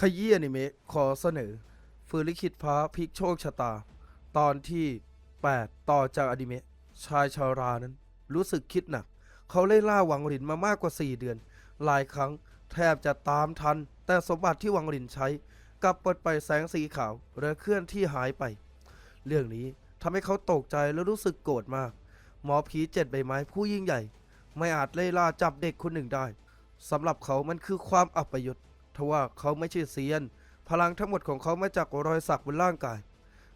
ขยี้อนิเมะขอเสนอ ฟืนลิขิตฟ้าพลิกโชคชะตา ตอนที่ 8 ต่อจากอนิเมะชายชารานั้น รู้สึกคิดหนัก เขาไล่ล่าหวังหลินมามากกว่า 4 เดือน หลายครั้งแทบจะตามทัน แต่สมบัติที่หวังหลินใช้ กลับปลดไปแสงสีขาวและเคลื่อนที่หายไป เรื่องนี้ทำให้เขาตกใจและรู้สึกโกรธมาก หมอผีเจ็ดใบไม้ผู้ยิ่งใหญ่ ไม่อาจไล่ล่าจับเด็กคนหนึ่งได้สำหรับเขามันคือความอับปยศ ทว่าเขาไม่ใช่เซียน พลังทั้งหมดของเขามาจากรอยสักบนร่างกาย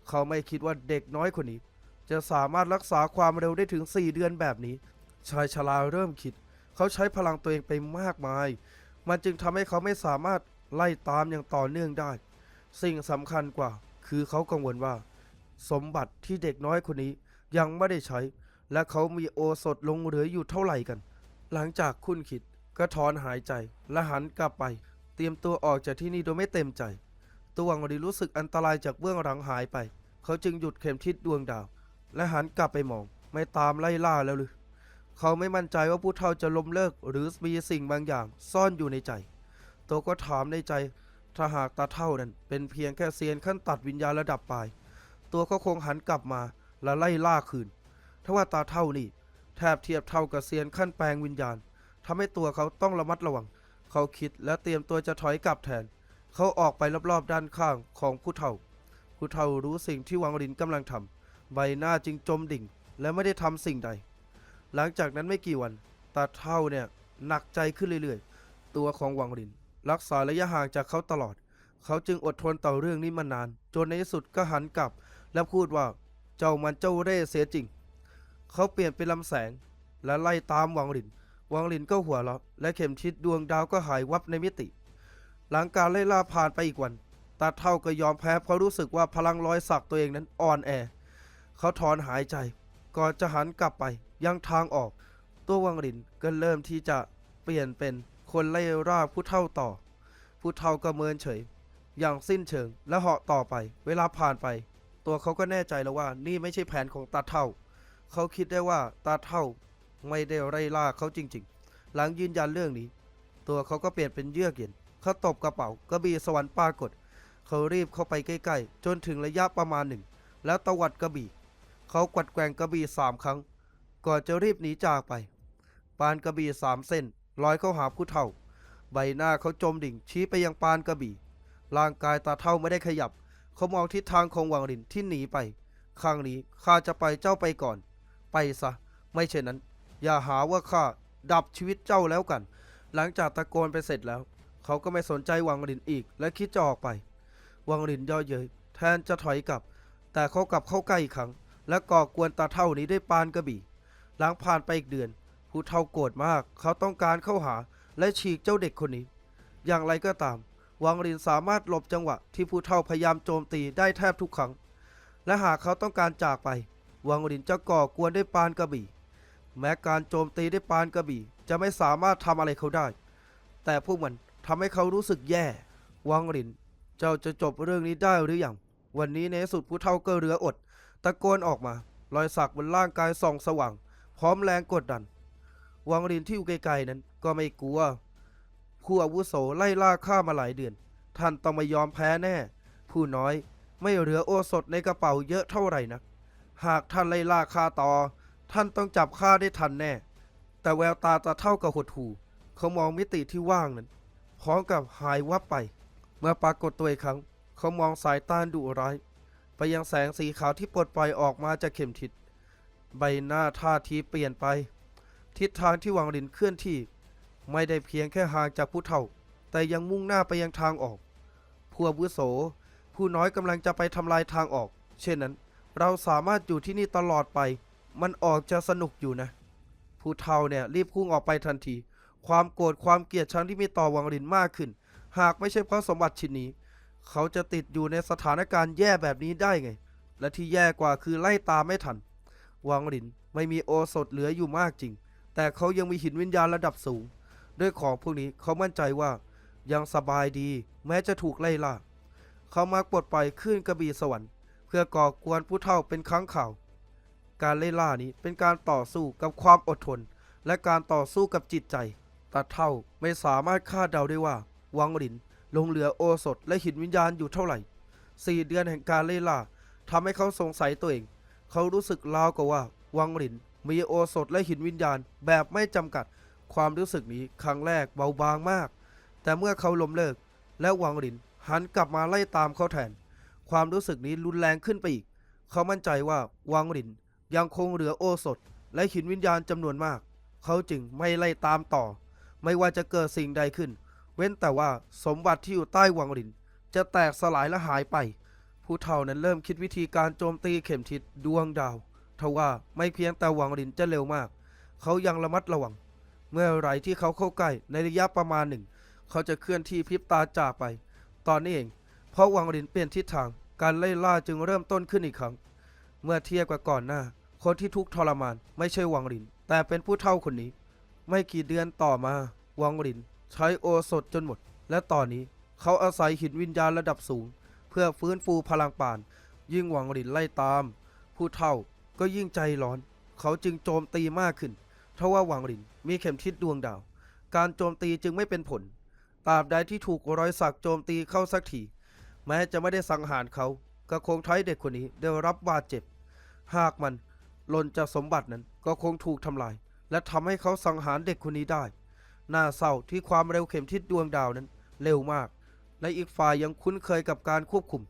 เขาไม่คิดว่าเด็กน้อยคนนี้ จะสามารถรักษาความเร็วได้ถึง 4 เดือนแบบนี้ ชายชราเริ่มคิด เขาใช้พลังตัวเองไปมากมาย มันจึงทำให้เขาไม่สามารถไล่ตามอย่างต่อเนื่องได้ สิ่งสำคัญกว่า คือเขากังวลว่า สมบัติที่เด็กน้อยคนนี้ยังไม่ได้ใช้ และเขามีโอสถลงเหลืออยู่เท่าไหร่กัน หลังจากคุ้นคิดก็ถอนหายใจและหันกลับไป รียมตัวออกจากที่นี่โดยไม่เต็มใจ ตัววังวดีรู้สึกอันตรายจากเบื้องหลังหายไป เขาจึงหยุดเข็มทิศดวงดาว และหันกลับไปมอง ไม่ตามไล่ล่าแล้วหรือเขาไม่มั่นใจว่าผู้เฒ่าจะล้มเลิก หรือมีสิ่งบางอย่างซ่อนอยู่ในใจ ตัวก็ถามในใจ ถ้าหากตาเท่านั้น เป็นเพียงแค่เซียนขั้นตัดวิญญาณระดับปลาย ตัวก็คงหันกลับมาและไล่ล่าคืนทว่าตาเท่านี่แทบเทียบเท่ากับเซียนขั้นแปลงวิญญาณทำให้ตัวเขาต้องระมัดระวัง เขาคิดและเตรียมตัวจะถอยกลับแทน เขาออกไปรอบๆด้านข้างของผู้เฒ่า ผู้เฒ่ารู้สิ่งที่วังลินกำลังทำใบหน้าจึงจมดิ่งและไม่ได้ทำสิ่งใด หลังจากนั้นไม่กี่วันตาเท่าเนี่ยหนักใจขึ้นเรื่อยๆ ตัวของวังลิน รักษาระยะห่างจากเขาตลอด เขาจึงอดทนต่อเรื่องนี้มานาน จนในที่สุดก็หันกลับ และพูดว่าเจ้ามันเจ้าเร่เสียจริง เขาเปลี่ยนเป็นลำแสงและไล่ตามวังลิน วังลินก็หัวเราะและเข็มทิศดวงดาวก็หายวับในมิติ หลังการไล่ล่าผ่านไปอีกวัน ตาเท่าก็ยอมแพ้เพราะรู้สึกว่าพลังรอยสักตัวเองนั้นอ่อนแอ เขาถอนหายใจ ก่อนจะหันกลับไปยังทางออก ตัววังลินก็เริ่มที่จะเปลี่ยนเป็นคนไล่ล่าผู้เท่าต่อ ผู้เท่าก็เมินเฉย อย่างสิ้นเชิงและเหาะต่อไป เวลาผ่านไป ตัวเขาก็แน่ใจแล้วว่านี่ไม่ใช่แผนของตาเท่า เขาคิดได้ว่าตาเท่า ไม่ได้ไล่ล่าเขาจริงๆ หลังยืนยันเรื่องนี้ ตัวเขาก็เปลี่ยนเป็นเยือกเย็นเขาตบกระเป๋ากระบี่สวรรค์ปรากฏ เขารีบเข้าไปใกล้ๆ จนถึงระยะประมาณหนึ่ง แล้วตวัดกระบี่ เขากวัดแกว่งกระบี่สามครั้ง ก่อนจะรีบหนีจากไป ปานกระบี่สามเส้นลอยเข้าหาผู้เฒ่า ใบหน้าเขาจมดิ่งชี้ไปยังปานกระบี่ ร่างกายตาเท่าไม่ได้ขยับ เขามองทิศทางของวังลินที่หนีไป ครั้งนี้ข้าจะไปเจ้าไปก่อน ไปซะ ไม่เช่นนั้น อย่าหาว่าข้าดับชีวิตเจ้าแล้วกัน หลังจากตะโกนไปเสร็จแล้ว เขาก็ไม่สนใจวังลินอีก และคิดจะออกไป วังลินย่อเย้ยแทนจะถอยกลับ แต่เขากลับเข้าใกล้อีกครั้ง และก่อกวนตาเท่านี้ด้วยปานกระบี่ หลังผ่านไปอีกเดือน ผู้เฒ่าโกรธมาก เขาต้องการเข้าหาและฉีกเจ้าเด็กคนนี้ อย่างไรก็ตาม วังลินสามารถหลบจังหวะที่ผู้เฒ่าพยายามโจมตีได้แทบทุกครั้ง และหากเขาต้องการจากไป วังลินจะก่อกวนด้วยปานกระบี่ แม้การโจมตีด้วยปานกระบี่ จะไม่สามารถทำอะไรเขาได้ แต่พวกมันทำให้เขารู้สึกแย่ วังลิน เจ้าจะจบเรื่องนี้ได้หรือยัง วันนี้ในสุดผู้เฒ่าก็เรืออด ตะโกนออกมา รอยสักบนร่างกายส่องสว่าง พร้อมแรงกดดัน วังลินที่อยู่ไกลๆนั้นก็ไม่กลัว ผู้อาวุโสไล่ล่าข้ามาหลายเดือน ท่านต้องไม่ยอมแพ้แน่ ผู้น้อยไม่เหลือโอสถในกระเป๋าเยอะเท่าไหร่นักหากท่านไล่ล่าข้าต่อ ท่านต้องจับข้าได้ทันแน่ แต่แววตาตาเท่ากับหดหูเขามองมิติที่ว่างนั้น พร้อมกับหายวับไป เมื่อปรากฏตัวอีกครั้ง เขามองสายตาดุร้าย ไปยังแสงสีขาวที่ปลดปล่อยออกมาจากเข็มทิศ ใบหน้าท่าทีเปลี่ยนไป ทิศทางที่วังลินเคลื่อนที่ ไม่ได้เพียงแค่ห่างจากผู้เฒ่า แต่ยังมุ่งหน้าไปยังทางออกผู้อาวุโส ผู้น้อยกำลังจะไปทำลายทางออก เช่นนั้น เราสามารถอยู่ที่นี่ตลอดไป มันออกจะสนุกอยู่นะ ผู้เฒ่าเนี่ยรีบพุ่งออกไปทันที ความโกรธความเกลียดชังที่มีต่อวังลินมากขึ้น หากไม่ใช่เพราะสมบัติชิ้นนี้ เขาจะติดอยู่ในสถานการณ์แย่แบบนี้ได้ไง และที่แย่กว่าคือไล่ตามไม่ทัน วังลินไม่มีโอสถเหลืออยู่มากจริง แต่เขายังมีหินวิญญาณระดับสูง ด้วยของพวกนี้เขามั่นใจว่ายังสบายดี แม้จะถูกไล่ล่า เขามักปลดปล่อยขึ้นกระบี่สวรรค์ เพื่อก่อกวนผู้เฒ่าเป็นครั้งข่าว การไล่ล่านี้เป็นการต่อสู้กับความอดทน และการต่อสู้กับจิตใจตาเท่าไม่สามารถคาดเดาได้ว่า วังลินลงเหลือโอสถและหินวิญญาณอยู่เท่าไหร่สี่เดือนแห่งการเล่ล่าทำให้เขาสงสัยตัวเอง เขารู้สึกราวกับว่า วังหลินมีโอสถและหินวิญญาณแบบไม่จำกัด ความรู้สึกนี้ครั้งแรกเบาบางมาก แต่เมื่อเขาล้มเลิก และวังหลินหันกลับมาไล่ตามเขาแทน ความรู้สึกนี้รุนแรงขึ้นไปอีก เขามั่นใจว่าวังหลิน ยังคงเหลือโอสถและหินวิญญาณจำนวนมาก เขาจึงไม่ไล่ตามต่อ ไม่ว่าจะเกิดสิ่งใดขึ้น เว้นแต่ว่าสมบัติที่อยู่ใต้วังหลิน จะแตกสลายและหายไป ผู้เฒ่านั้นเริ่มคิดวิธีการโจมตีเข็มทิศดวงดาวทว่าไม่เพียงแต่วังหลินจะเร็วมาก เขายังระมัดระวัง เมื่อไรที่เขาเข้าใกล้ในระยะประมาณหนึ่ง เขาจะเคลื่อนที่พริบตาจากไป ตอนนี้เอง เพราะวังหลินเปลี่ยนทิศทางการไล่ล่าจึงเริ่มต้นขึ้นอีกครั้ง เมื่อเทียบกับก่อนหน้า คนที่ทุกข์ทรมานไม่ใช่วังหลิน แต่เป็นผู้เฒ่าคนนี้ ไม่กี่เดือนต่อมา วังหลิน ใช้โอสถจนหมด และตอนนี้เขาอาศัยหินวิญญาณระดับสูง เพื่อฟื้นฟูพลังป่าน ยิ่งวังหลินไล่ตาม ผู้เฒ่าก็ยิ่งใจร้อน เขาจึงโจมตีมากขึ้นทว่าวังหลินมีเข็มทิศดวงดาว การโจมตีจึงไม่เป็นผลตราบใดที่ถูกรอยสักโจมตีเข้าสักทีแม้จะไม่ได้สังหารเขาก็คงทำให้เด็กคนนี้ได้รับบาดเจ็บ หากมัน หล่นจากสมบัตินั้นก็คงถูกทำลาย และทำให้เขาสังหารเด็กคนนี้ได้ น่าเศร้าที่ความเร็วเข็มทิศดวงดาวนั้นเร็วมาก และอีกฝ่ายยังคุ้นเคยกับการควบคุม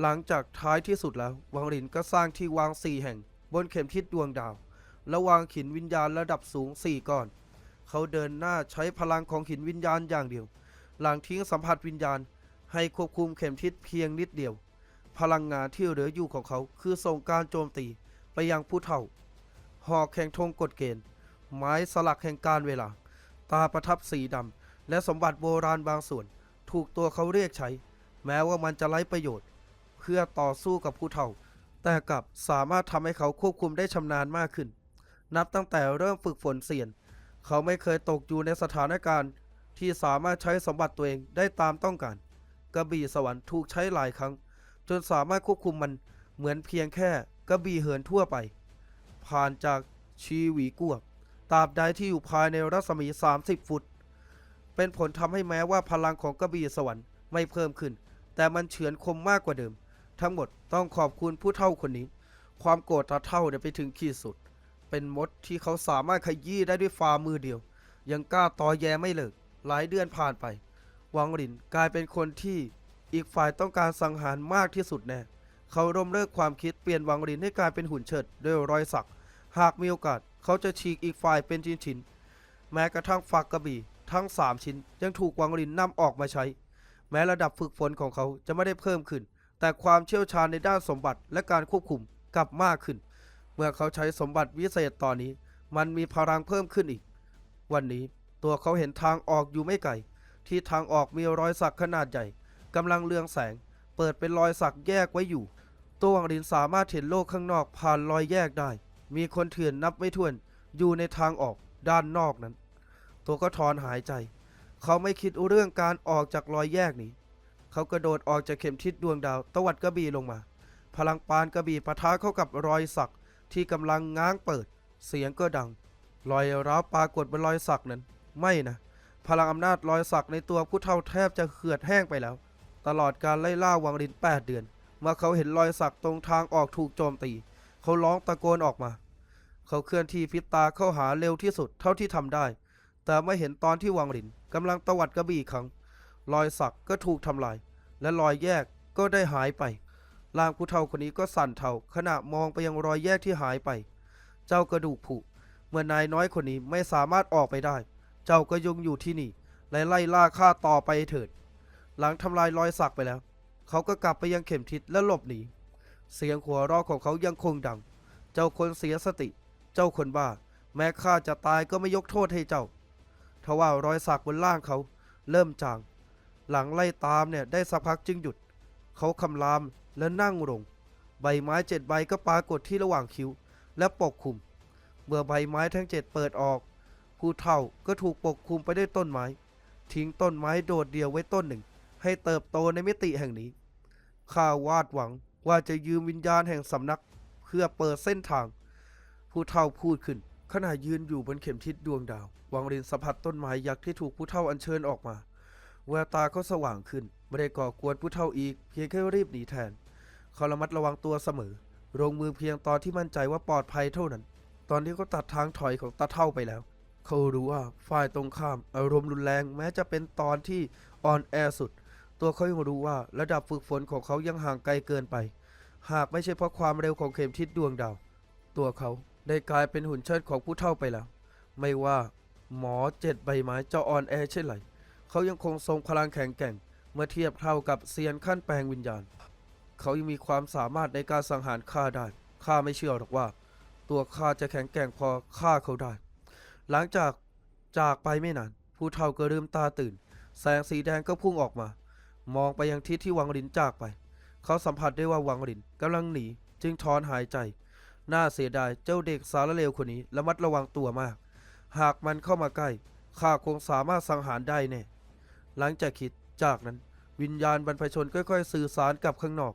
หลังจากท้ายที่สุดแล้ว วังหลินก็สร้างที่วางสี่แห่ง บนเข็มทิศดวงดาว และวางหินวิญญาณระดับสูงสี่ก้อน เขาเดินหน้าใช้พลังของหินวิญญาณอย่างเดียว หลังทิ้งสัมผัสวิญญาณ ให้ควบคุมเข็มทิศเพียงนิดเดียว พลังงานที่เหลืออยู่ของเขาคือส่งการโจมตี ไปยังผู้เฒ่า หอกแข่งธงกฎเกณฑ์ ไม้สลักแห่งการเวลา ตาประทับสีดำ และสมบัติโบราณบางส่วน ถูกตัวเขาเรียกใช้ แม้ว่ามันจะไร้ประโยชน์ เพื่อต่อสู้กับผู้เฒ่า แต่กลับสามารถทำให้เขาควบคุมได้ชำนาญมากขึ้น นับตั้งแต่เริ่มฝึกฝนเสียน เขาไม่เคยตกอยู่ในสถานการณ์ที่สามารถใช้สมบัติตัวเองได้ตามต้องการ กระบี่สวรรค์ถูกใช้หลายครั้ง จนสามารถควบคุมมันเหมือนเพียงแค่ กระบี่เหินทั่วไป ผ่านจากชีหวีกวบตราบใดที่อยู่ภายในรัศมี 30 ฟุต เป็นผลทำให้แม้ว่าพลังของกระบี่สวรรค์ไม่เพิ่มขึ้น แต่มันเฉือนคมมากกว่าเดิม ทั้งหมดต้องขอบคุณผู้เฒ่าคนนี้ ความโกรธตาเท่าเนี่ยไปถึงขีดสุด เป็นมดที่เขาสามารถขยี้ได้ด้วยฝ่ามือเดียว ยังกล้าตอแยไม่เลิก หลายเดือนผ่านไป วังหลินกลายเป็นคนที่อีกฝ่ายต้องการสังหารมากที่สุดแน่ เขาร่มเลิกความคิดเปลี่ยนวังหลินให้กลายเป็นหุ่นเชิดด้วยรอยสัก หากมีโอกาสเขาจะฉีกอีกฝ่ายเป็นชิ้นๆแม้กระทั่งฝักกระบี่ทั้ง 3 ชิ้นยังถูกวังหลินนำออกมาใช้ แม้ระดับฝึกฝนของเขาจะไม่ได้เพิ่มขึ้น แต่ความเชี่ยวชาญในด้านสมบัติและการควบคุมกลับมากขึ้น เมื่อเขาใช้สมบัติวิเศษตอนนี้ มันมีพลังเพิ่มขึ้นอีก วันนี้ตัวเขาเห็นทางออกอยู่ไม่ไกล ที่ทางออกมีรอยสักขนาดใหญ่กำลังเลืองแสง เปิดเป็นรอยสักแยกไว้อยู่ ตัววังลินสามารถเห็นโลกข้างนอกผ่านรอยแยกได้ มีคนเถื่อนนับไม่ถ้วน อยู่ในทางออกด้านนอกนั้น ตัวก็ถอนหายใจ เขาไม่คิดเรื่องการออกจากรอยแยกนี้ เขากระโดดออกจากเข็มทิศดวงดาว ตวัดกระบี่ลงมา พลังปานกระบี่ปะทะเข้ากับรอยสักที่กำลังง้างเปิด เสียงก็ดัง รอยร้าวปรากฏบนรอยสักนั้น ไม่นะ พลังอำนาจรอยสักในตัวผู้เฒ่าแทบจะเหือดแห้งไปแล้ว ตลอดการไล่ล่าวังลิน8เดือน เมื่อเขาเห็นรอยสักตรงทางออกถูกโจมตี เขาร้องตะโกนออกมา เขาเคลื่อนที่พิบตาเข้าหาเร็วที่สุดเท่าที่ทำได้ แต่ไม่เห็นตอนที่วังลินกำลังตวัดกระบี่ครั้งรอยสักก็ถูกทำลาย และรอยแยกก็ได้หายไปร่างผู้เฒ่าคนนี้ก็สั่นเทาขณะมองไปยังรอยแยกที่หายไป เจ้ากระดูกผุเมื่อนายน้อยคนนี้ไม่สามารถออกไปได้ เจ้าก็ยงอยู่ที่นี่และไล่ล่าข้าต่อไปเถิด หลังทำลายรอยสักไปแล้ว เขาก็กลับไปยังเข็มทิศและหลบหนี เสียงหัวเราะของเขายังคงดัง เจ้าคนเสียสติ เจ้าคนบ้า แม้ข้าจะตายก็ไม่ยกโทษให้เจ้า ทว่ารอยสักบนล่างเขา เริ่มจาง หลังไล่ตามเนี่ยได้สักพักจึงหยุด เขาคำรามและนั่งลง ใบไม้เจ็ดใบก็ปรากฏที่ระหว่างคิ้ว และปกคลุม เมื่อใบไม้ทั้งเจ็ดเปิดออกผู้เฒ่าก็ถูกปกคลุมไปด้วยต้นไม้ ทิ้งต้นไม้โดดเดียวไว้ต้นหนึ่ง ให้เติบโตในมิติแห่งนี้ ข้าวาดหวังว่าจะยืมวิญญาณแห่งสำนัก เพื่อเปิดเส้นทาง ผู้เฒ่าพูดขึ้น ขณะยืนอยู่บนเข็มทิศดวงดาว วังรินสัมผัสต้นไม้ยักษ์ที่ถูกผู้เฒ่าอัญเชิญออกมา แววตาเขาสว่างขึ้น ไม่ได้ก่อกวนผู้เฒ่าอีก เพียงแค่รีบหนีแทน เขาระมัดระวังตัวเสมอ ลงมือเพียงตอนที่มั่นใจว่าปลอดภัยเท่านั้น ตอนที่เขาตัดทางถอยของตาเท่าไปแล้วเขารู้ว่าฝ่ายตรงข้ามอารมณ์รุนแรงแม้จะเป็นตอนที่อ่อนแอสุด ตัวเขายังรู้ว่าระดับฝึกฝนของเขายังห่างไกลเกินไป หากไม่ใช่เพราะความเร็วของเข็มทิศดวงดาว ตัวเขาได้กลายเป็นหุ่นเชิดของผู้เฒ่าไปแล้ว ไม่ว่าหมอเจ็ดใบไม้จะอ่อนแอเช่นไรเขายังคงทรงพลังแข็งแกร่ง เมื่อเทียบเท่ากับเซียนขั้นแปลงวิญญาณ เขายังมีความสามารถในการสังหารข้าได้ข้าไม่เชื่อหรอกว่า ตัวข้าจะแข็งแกร่งพอฆ่าเขาได้ หลังจากจากไปไม่นาน ผู้เฒ่าก็ลืมตาตื่น แสงสีแดงก็พุ่งออกมา มองไปยังทิศที่วังรินจากไป เขาสัมผัสได้ว่าวังรินกำลังหนี จึงถอนหายใจ น่าเสียดายเจ้าเด็กสารเลวคนนี้ระมัดระวังตัวมาก หากมันเข้ามาใกล้ข้าคงสามารถสังหารได้แน่หลังจากคิดจากนั้น วิญญาณบรรพชนค่อย ๆ สื่อสารกับข้างนอก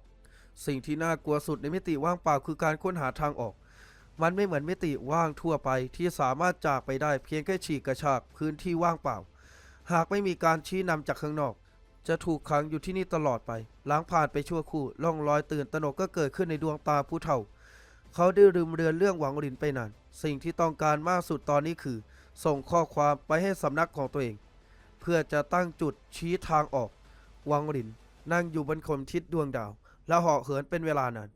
สิ่งที่น่ากลัวสุดในมิติว่างเปล่าคือการค้นหาทางออก มันไม่เหมือนมิติว่างทั่วไปที่สามารถจากไปได้เพียงแค่ฉีกกระชากพื้นที่ว่างเปล่า หากไม่มีการชี้นำจากข้างนอก จะถูกขังอยู่ที่นี่ตลอดไป หลังผ่านไปชั่วครู่ล่องรอยตื่นตระหนกก็เกิดขึ้นในดวงตาผู้เฒ่า เขาได้ลืมเรือนเรื่องหวังหลินไปนาน สิ่งที่ต้องการมากสุดตอนนี้คือ ส่งข้อความไปให้สำนักของตัวเอง เพื่อจะตั้งจุดชี้ทางออก หวังหลินนั่งอยู่บนโคมทิศดวงดาว และเหาะเหินเป็นเวลานาน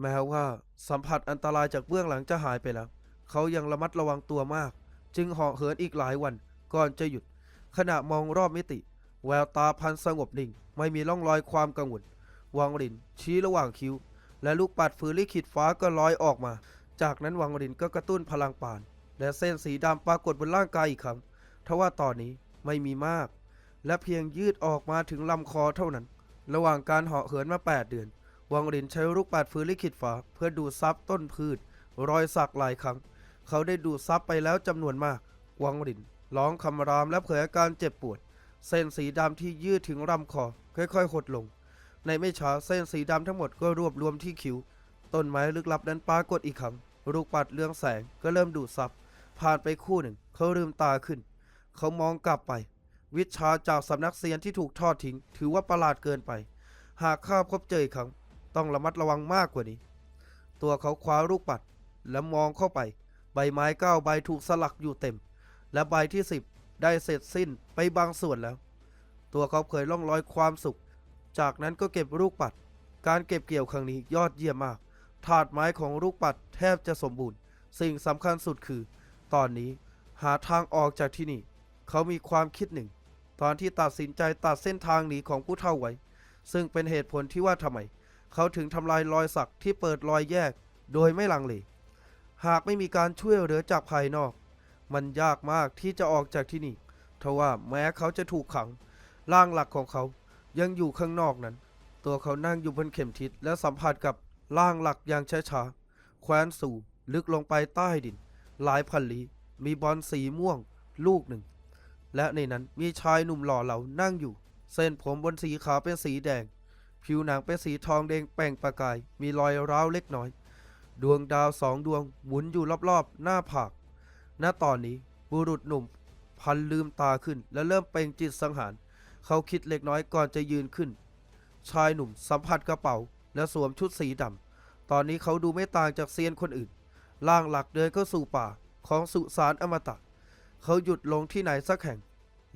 แม้ว่าสัมผัสอันตรายจากเบื้องหลังจะหายไปแล้ว เขายังระมัดระวังตัวมาก จึงเหาะเหินอีกหลายวันก่อนจะหยุด ขณะมองรอบมิติ แววตาพันสงบนิ่ง ไม่มีร่องรอยความกังวลวังหลินชี้ระหว่างคิ้ว และลูกปัดฝืนลิขิตฟ้าก็ลอยออกมา จากนั้นวังหลินก็กระตุ้นพลังปาน และเส้นสีดำปรากฏบนร่างกายอีกครั้งทว่าตอนนี้ไม่มีมาก และเพียงยืดออกมาถึงลำคอเท่านั้น ระหว่างการเหาะเหินมา 8 เดือน วังหลินใช้ลูกปัดฝืนลิขิตฟ้าเพื่อดูซับต้นพืช รอยสักหลายครั้ง เขาได้ดูซับไปแล้วจำนวนมาก วังหลินร้องคำรามและเผยอาการเจ็บปวด เส้นสีดำที่ยืดถึงลำคอค่อยๆหดลง ในไม่ช้าเส้นสีดำทั้งหมดก็รวบรวมที่คิ้ว ต้นไม้ลึกลับนั้นปรากฏอีกครั้งลูกปัดเรืองแสงก็เริ่มดูดซับผ่านไปคู่หนึ่ง เขาลืมตาขึ้น เขามองกลับไป วิชาจากสำนักเซียนที่ถูกทอดทิ้ง ถือว่าประหลาดเกินไป หากข้าพบเจออีกครั้ง ต้องระมัดระวังมากกว่านี้ ตัวเขาคว้าลูกปัด และมองเข้าไป ใบไม้เก้าใบถูกสลักอยู่เต็ม และใบที่สิบ ได้เสร็จสิ้นไปบางส่วนแล้ว ตัวเขาเผยร่องรอยความสุข จากนั้นก็เก็บลูกปัด การเก็บเกี่ยวครั้งนี้ยอดเยี่ยมมาก ถาดไม้ของลูกปัดแทบจะสมบูรณ์ สิ่งสำคัญสุดคือ ตอนนี้หาทางออกจากที่นี่ เขามีความคิดหนึ่ง ตอนที่ตัดสินใจตัดเส้นทางหนีของผู้เฒ่าไว้ ซึ่งเป็นเหตุผลที่ว่าทำไม เขาถึงทำลายรอยสักที่เปิดรอยแยก โดยไม่ลังเล หากไม่มีการช่วยเหลือจากภายนอก มันยากมากที่จะออกจากที่นี่ทว่าแม้เขาจะถูกขัง ร่างหลักของเขายังอยู่ข้างนอกนั้น ตัวเขานั่งอยู่บนเข็มทิศและสัมผัสกับร่างหลักอย่างช้าๆแคว้นสู่ลึกลงไปใต้ดิน หลายพันลี้มีบอลสีม่วง ลูกหนึ่ง และในนั้นมีชายหนุ่มหล่อเหลานั่งอยู่ เส้นผมบนสีขาวเป็นสีแดง ผิวหนังเป็นสีทองแดงแป่งประกาย มีรอยร้าวเล็กน้อย ดวงดาวสองดวงหมุนอยู่รอบๆ หน้าผาก ณตอนนี้บุรุษหนุ่ม พันลืมตาขึ้น และเริ่มเปล่งจิตสังหาร เขาคิดเล็กน้อยก่อนจะยืนขึ้น ชายหนุ่มสัมผัสกระเป๋า และสวมชุดสีดำตอนนี้เขาดูไม่ต่างจากเซียนคนอื่นล่างหลักเดินเข้าสู่ป่าของสุสานอมตะ เขาหยุดลงที่ไหนสักแห่ง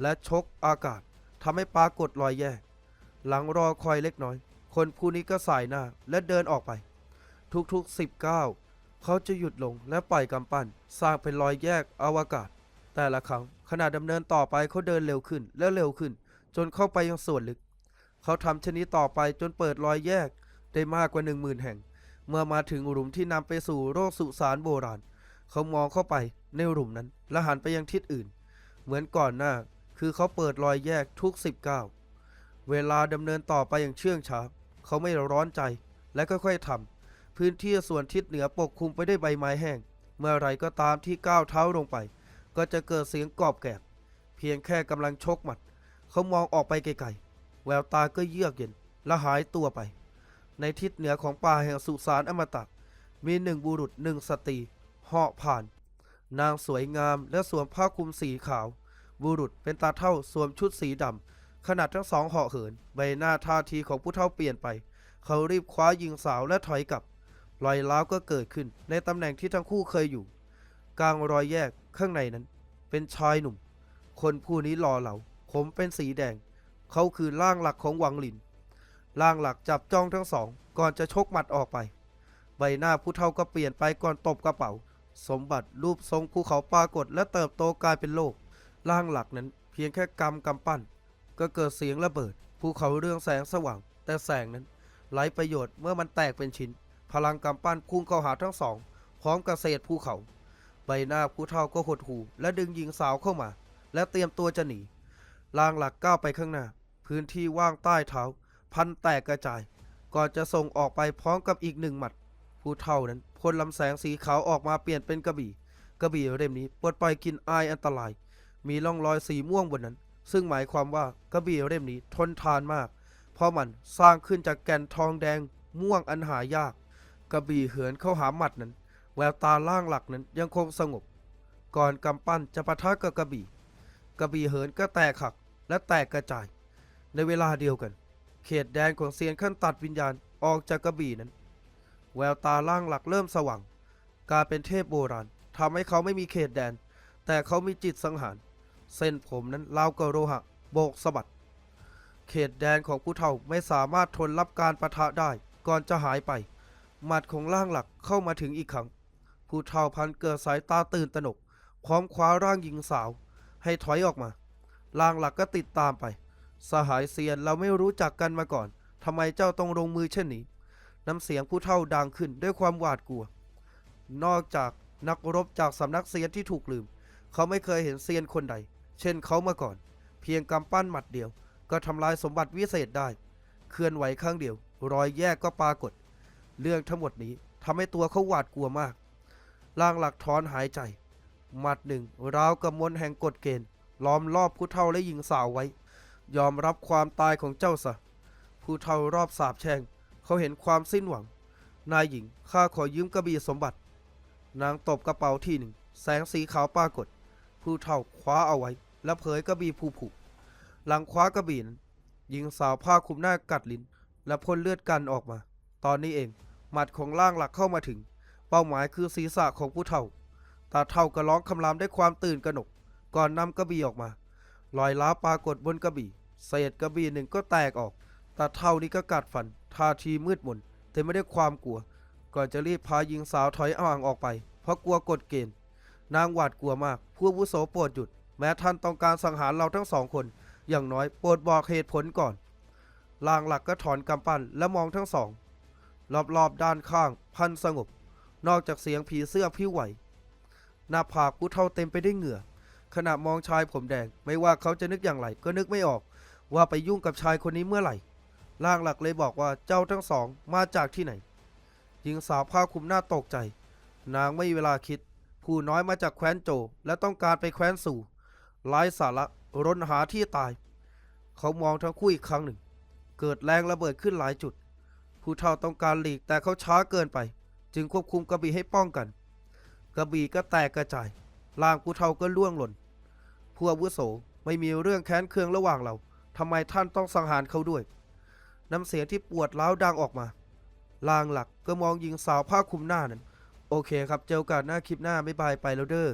และชกอากาศทำให้ปรากฏรอยแยก หลังรอคอยเล็กน้อย คนผู้นี้ก็สายหน้าและเดินออกไป ทุกๆสิบก้า เขาจะหยุดลงและปล่อยกำปั้นสร้างเป็นรอยแยกอวกาศ แต่ละครั้งขณะดำเนินต่อไปเขาเดินเร็วขึ้นและเร็วขึ้น จนเข้าไปยังส่วนลึก เขาทำชนิดต่อไปจนเปิดรอยแยกได้มากกว่าหนึ่งหมื่นแห่ง เมื่อมาถึงหลุมที่นำไปสู่โรคสุสานโบราณ เขามองเข้าไปในหลุมนั้นและหันไปยังทิศอื่น เหมือนก่อนหน้าคือเขาเปิดรอยแยกทุกสิบก้าเวลาดำเนินต่อไปอย่างเชื่องช้า เขาไม่ร้อนใจและค่อยๆทำ พื้นที่ส่วนทิศเหนือปกคลุมไปด้วยใบไม้แห้ง เมื่อไรก็ตามที่ก้าวเท้าลงไป ก็จะเกิดเสียงกรอบแกรบเพียงแค่กำลังชกหมัด เขามองออกไปไกลๆ แววตาก็เยือกเย็นและหายตัวไป ในทิศเหนือของป่าแห่งสุสานอมตะ มีหนึ่งบุรุษหนึ่งสตรีเหาะผ่าน นางสวยงามและสวมผ้าคลุมสีขาว บุรุษเป็นตาเท่าสวมชุดสีดำขณะทั้งสองเหาะเหิน ใบหน้าท่าทีของผู้เฒ่าเปลี่ยนไป เขารีบคว้ายิงสาวและถอยกลับ รอยร้าวก็เกิดขึ้นในตำแหน่งที่ทั้งคู่เคยอยู่ กลางรอยแยกข้างในนั้น เป็นชายหนุ่ม คนผู้นี้รอเหลาผมเป็นสีแดง เขาคือร่างหลักของหวังหลินร่างหลักจับจ้องทั้งสอง ก่อนจะชกหมัดออกไป ใบหน้าผู้เฒ่าก็เปลี่ยนไปก่อนตบกระเป๋า สมบัติรูปทรงภูเขาปรากฏและเติบโตกลายเป็นโลกร่างหลักนั้นเพียงแค่กำกำปั้น ก็เกิดเสียงระเบิดภูเขาเรื่องแสงสว่าง แต่แสงนั้นไร้ประโยชน์เมื่อมันแตกเป็นชิ้น พลังกำปั้นพุ่งเข้าหาทั้งสอง พร้อมกับเศษภูเขา ใบหน้าผู้เฒ่าก็หดหูและดึงหญิงสาวเข้ามา และเตรียมตัวจะหนีร่างหลักก้าวไปข้างหน้า พื้นที่ว่างใต้เท้า พันแตกกระจาย ก่อนจะส่งออกไปพร้อมกับอีกหนึ่งหมัด ผู้เฒ่านั้นพ่นลำแสงสีขาวออกมาเปลี่ยนเป็นกระบี่ กระบี่เล่มนี้ปลดปล่อยกลินอายอันตราย มีร่องรอยสีม่วงบนนั้น ซึ่งหมายความว่ากระบี่เล่มนี้ทนทานมาก เพราะมันสร้างขึ้นจากแก่นทองแดงม่วงอันหายาก กระบี่เหินเข้าหาหมัดนั้น แววตาล่างหลักนั้นยังคงสงบ ก่อนกำปั้นจะปะทะกับกระบี่ กระบี่เหินก็แตกหักและแตกกระจาย ในเวลาเดียวกัน เขตแดนของเซียนขั้นตัดวิญญาณออกจากกระบี่นั้น แววตาล่างหลักเริ่มสว่าง การเป็นเทพโบราณทำให้เขาไม่มีเขตแดน แต่เขามีจิตสังหาร เส้นผมนั้นราวกับโลหะ โบกสะบัดเขตแดนของผู้เฒ่าไม่สามารถทนรับการประทะได้ก่อนจะหายไป หมัดของร่างหลักเข้ามาถึงอีกครั้ง ผู้เฒ่าพันเกิดสายตาตื่นตระหนก พร้อมคว้าร่างหญิงสาว ให้ถอยออกมา ร่างหลักก็ติดตามไป สหายเซียนเราไม่รู้จักกันมาก่อนทำไมเจ้าต้องลงมือเช่นนี้ น้ำเสียงผู้เฒ่าดังขึ้นด้วยความหวาดกลัว นอกจากนักรบจากสำนักเซียนที่ถูกลืม เขาไม่เคยเห็นเซียนคนใด เช่นเขามาก่อน เพียงกำปั้นหมัดเดียว ก็ทำลายสมบัติวิเศษได้ เคลื่อนไหวข้างเดียว รอยแยกก็ปรากฏ เรื่องทั้งหมดนี้ทำให้ตัวเขาหวาดกลัวมากล่างหลักถอนหายใจ หมัดหนึ่งราวกับมนแห่งกฎเกณฑ์ ล้อมรอบผู้เฒ่าและหญิงสาวไว้ ยอมรับความตายของเจ้าซะผู้เฒ่ารอบสาบแช่ง เขาเห็นความสิ้นหวัง นายหญิงข้าขอยืมกระบี่สมบัติ นางตบกระเป๋าที่หนึ่ง แสงสีขาวปรากฏ ผู้เฒ่าคว้าเอาไว้ และเผยกระบี่ผูผูหลังคว้ากระบี่นั้นหญิงสาวผ้าคลุมหน้ากัดลิ้น และพ่นเลือดกันออกมา ตอนนี้เอง หมัดของร่างหลักเข้ามาถึง เป้าหมายคือศีรษะของผู้เฒ่า ตาเฒ่าก็ร้องคำรามด้วยความตื่นกระหนก ก่อนนำกระบี่ออกมา รอยล้าปรากฏบนกระบี่ เศษกระบี่หนึ่งก็แตกออก ตาเท่านี้ก็กัดฟัน ท่าทีมืดมนแต่ไม่ได้ความกลัว ก่อนจะรีบพาหญิงสาวถอยอ่างออกไป เพราะกลัวกฎเกณฑ์ นางหวาดกลัวมาก ผู้วุโสโปรดหยุด แม้ท่านต้องการสังหารเราทั้งสองคน อย่างน้อยโปรดบอกเหตุผลก่อน ลางหลักก็ถอนกำปั้นและมองทั้งสอง รอบๆด้านข้างพันสงบ นอกจากเสียงผีเสื้อพิ้วไหว หน้าผากผู้เท่าเต็มไปด้วยเหงื่อ ขณะมองชายผมแดง ไม่ว่าเขาจะนึกอย่างไร ก็นึกไม่ออก ว่าไปยุ่งกับชายคนนี้เมื่อไหร่ร่างหลักเลยบอกว่าเจ้าทั้งสองมาจากที่ไหนหญิงสาวผ้าคลุมหน้าตกใจ นางไม่มีเวลาคิด ผู้น้อยมาจากแคว้นโจ และต้องการไปแคว้นสู่ไร้สาระรนหาที่ตาย เขามองทั้งคู่อีกครั้งหนึ่ง เกิดแรงระเบิดขึ้นหลายจุด ผู้เฒ่าต้องการหลีกแต่เขาช้าเกินไป จึงควบคุมกระบี่ให้ป้องกัน กระบี่ก็แตกกระจายร่างผู้เฒ่าก็ล่วงหล่นผู้อาวุโสไม่มีเรื่องแค้นเคืองระหว่างเราทำไมท่านต้องสังหารเขาด้วย น้ำเสียงที่ปวดร้าวดังออกมาลางหลักก็มองหญิงสาวผ้าคลุมหน้านั้น โอเคครับเจอกันหน้าคลิปหน้าไม่บายไปแล้วเด้อ